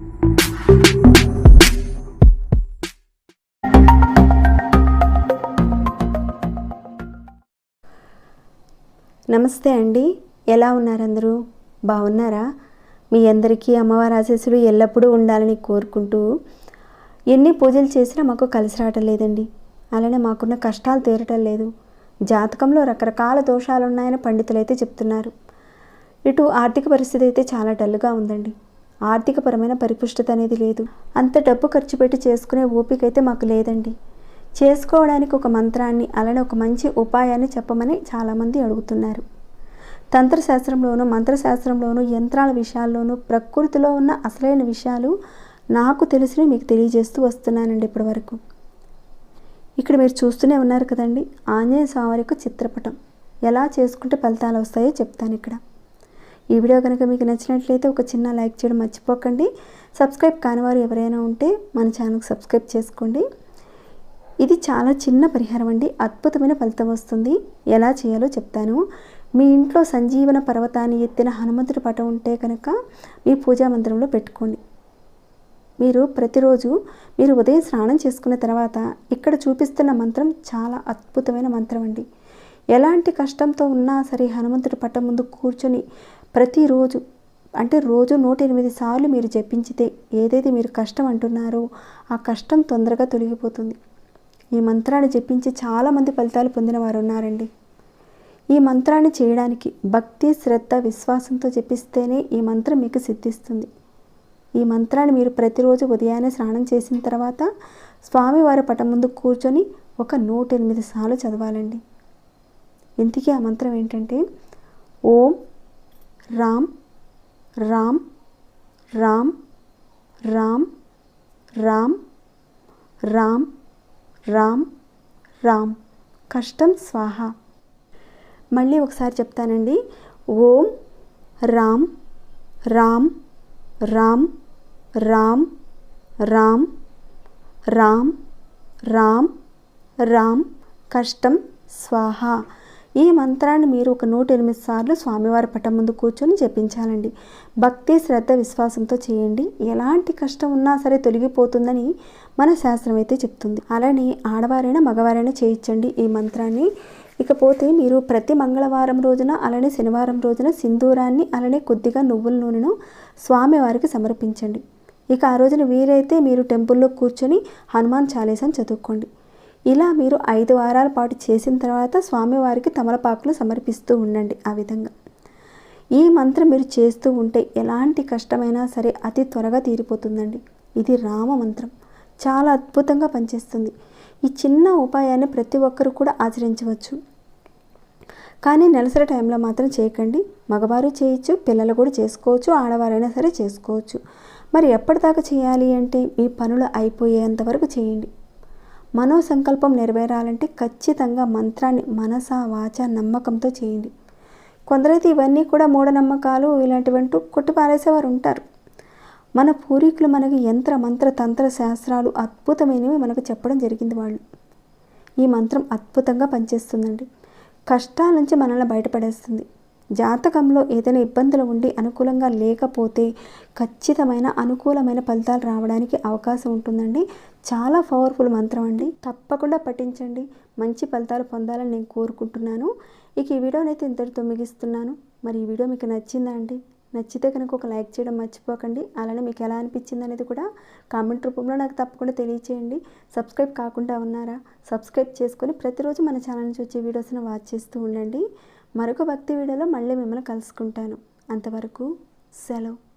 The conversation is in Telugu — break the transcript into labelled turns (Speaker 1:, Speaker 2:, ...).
Speaker 1: నమస్తే అండి. ఎలా ఉన్నారు అందరూ బాగున్నారా? మీ అందరికీ అమ్మవారి ఆశీస్సులు ఎల్లప్పుడూ ఉండాలని కోరుకుంటూ ఎన్ని పూజలు చేసినా మాకు కలిసి రావటం లేదండి. అలానే మాకున్న కష్టాలు తీరటం లేదు. జాతకంలో రకరకాల దోషాలు ఉన్నాయని పండితులైతే చెప్తున్నారు. ఇటు ఆర్థిక పరిస్థితి అయితే చాలా డల్గా ఉందండి. ఆర్థికపరమైన పరిపుష్టత అనేది లేదు. అంత డబ్బు ఖర్చు పెట్టి చేసుకునే ఓపిక అయితే మాకు లేదండి. చేసుకోవడానికి ఒక మంత్రాన్ని అలానే ఒక మంచి ఉపాయాన్ని చెప్పమని చాలామంది అడుగుతున్నారు. తంత్రశాస్త్రంలోనూ మంత్రశాస్త్రంలోనూ యంత్రాల విషయాల్లోనూ ప్రకృతిలో ఉన్న అసలైన విషయాలు నాకు తెలిసినవి మీకు తెలియజేస్తూ వస్తున్నానండి ఇప్పటివరకు. ఇక్కడ మీరు చూస్తూనే ఉన్నారు కదండి ఆంజనేయ స్వామి యొక్క చిత్రపటం. ఎలా చేసుకుంటే ఫలితాలు వస్తాయో చెప్తాను ఇక్కడ. ఈ వీడియో కనుక మీకు నచ్చినట్లయితే ఒక చిన్న లైక్ చేయడం మర్చిపోకండి. సబ్స్క్రైబ్ కానివారు ఎవరైనా ఉంటే మన ఛానల్కి సబ్స్క్రైబ్ చేసుకోండి. ఇది చాలా చిన్న పరిహారం అండి. అద్భుతమైన ఫలితం వస్తుంది. ఎలా చేయాలో చెప్తాను. మీ ఇంట్లో సంజీవన పర్వతాన్ని ఎత్తిన హనుమంతుడి పటం ఉంటే కనుక మీ పూజా మందిరంలో పెట్టుకోండి. మీరు ప్రతిరోజు మీరు ఉదయం స్నానం చేసుకున్న తర్వాత ఇక్కడ చూపిస్తున్న మంత్రం చాలా అద్భుతమైన మంత్రం అండి. ఎలాంటి కష్టంతో ఉన్నా సరే హనుమంతుడి పట్టం ముందు కూర్చొని ప్రతిరోజు అంటే రోజు నూట ఎనిమిది సార్లు మీరు జపించితే ఏదైతే మీరు కష్టం అంటున్నారో ఆ కష్టం తొందరగా తొలగిపోతుంది. ఈ మంత్రాన్ని జపించి చాలామంది ఫలితాలు పొందిన వారు ఉన్నారండి ఈ మంత్రాన్ని చేయడానికి భక్తి శ్రద్ధ విశ్వాసంతో జపిస్తేనే ఈ మంత్రం మీకు సిద్ధిస్తుంది. ఈ మంత్రాన్ని మీరు ప్రతిరోజు ఉదయాన్నే స్నానం చేసిన తర్వాత స్వామివారి పటం ముందు కూర్చొని ఒక నూట ఎనిమిది సార్లు చదవాలండి. ఇంతకీ ఆ మంత్రం ఏంటంటే ఓం రామ్ రామ్ రామ్ రామ్ రామ్ రామ్ రామ్ రామ్ కష్టం స్వాహ మళ్ళీ ఒకసారి చెప్తానండి ఓం రామ్ రామ్ రామ్ రామ్ రామ్ రామ్ రామ్ రామ్ కష్టం స్వాహ ఈ మంత్రాన్ని మీరు ఒక నూట ఎనిమిది సార్లు స్వామివారి పటం ముందు కూర్చొని జపించాలండి. భక్తి శ్రద్ధ విశ్వాసంతో చేయండి. ఎలాంటి కష్టం ఉన్నా సరే తొలగిపోతుందని మన శాస్త్రం అయితే చెప్తుంది. అలానే ఆడవారైనా మగవారైనా చేయించండి ఈ మంత్రాన్ని. ఇకపోతే మీరు ప్రతి మంగళవారం రోజున అలానే శనివారం రోజున సింధూరాన్ని అలానే కొద్దిగా నువ్వుల నూనెను స్వామివారికి సమర్పించండి. ఇక ఆ రోజున వీలైతే మీరు టెంపుల్లో కూర్చొని హనుమాన్ చాలీసాని చదువుకోండి. ఇలా మీరు ఐదు వారాల పాటు చేసిన తర్వాత స్వామివారికి తమలపాకులు సమర్పిస్తూ ఉండండి ఆ విధంగా. ఈ మంత్రం మీరు చేస్తూ ఉంటే ఎలాంటి కష్టమైనా సరే అతి త్వరగా తీరిపోతుందండి. ఇది రామ మంత్రం. చాలా అద్భుతంగా పనిచేస్తుంది. ఈ చిన్న ఉపాయాన్ని ప్రతి ఒక్కరు కూడా ఆచరించవచ్చు. కానీ నెలసరి టైంలో మాత్రం చేయకండి. మగవారు చేయొచ్చు పిల్లలు కూడా చేసుకోవచ్చు ఆడవారైనా సరే చేసుకోవచ్చు. మరి ఎప్పటిదాకా చేయాలి అంటే మీ పనులు అయిపోయేంత వరకు చేయండి. మనో సంకల్పం నెరవేరాలంటే ఖచ్చితంగా మంత్రాన్ని మనస వాచ నమ్మకంతో చేయండి. కొందరైతే ఇవన్నీ కూడా మూఢనమ్మకాలు ఇలాంటివంటూ కొట్టిపారేసేవారు ఉంటారు. మన పూర్వీకులు మనకి యంత్ర మంత్ర తంత్ర శాస్త్రాలు అద్భుతమైనవి మనకు చెప్పడం జరిగింది వాళ్ళు. ఈ మంత్రం అద్భుతంగా పనిచేస్తుందండి. కష్టాల నుంచి మనల్ని బయటపడేస్తుంది. జాతకంలో ఏదైనా ఇబ్బందులు ఉండి అనుకూలంగా లేకపోతే ఖచ్చితమైన అనుకూలమైన ఫలితాలు రావడానికి అవకాశం ఉంటుందండి. చాలా పవర్ఫుల్ మంత్రం అండి. తప్పకుండా పఠించండి. మంచి ఫలితాలు పొందాలని నేను కోరుకుంటున్నాను. ఇక ఈ వీడియోని అయితే ఇంతటితో ముగిస్తున్నాను. మరి ఈ వీడియో మీకు నచ్చిందా అండి? నచ్చితే కనుక ఒక లైక్ చేయడం మర్చిపోకండి. అలానే మీకు ఎలా అనిపించింది అనేది కూడా కామెంట్ రూపంలో నాకు తప్పకుండా తెలియచేయండి. సబ్స్క్రైబ్ కాకుండా ఉన్నారా? సబ్స్క్రైబ్ చేసుకొని ప్రతిరోజు మన ఛానల్ నుంచి వచ్చే వీడియోస్ని వాచ్ చేస్తూ ఉండండి. మరొక భక్తి వీడియోలో మళ్ళీ మిమ్మల్ని కలుసుకుంటాను. అంతవరకు సెలవు.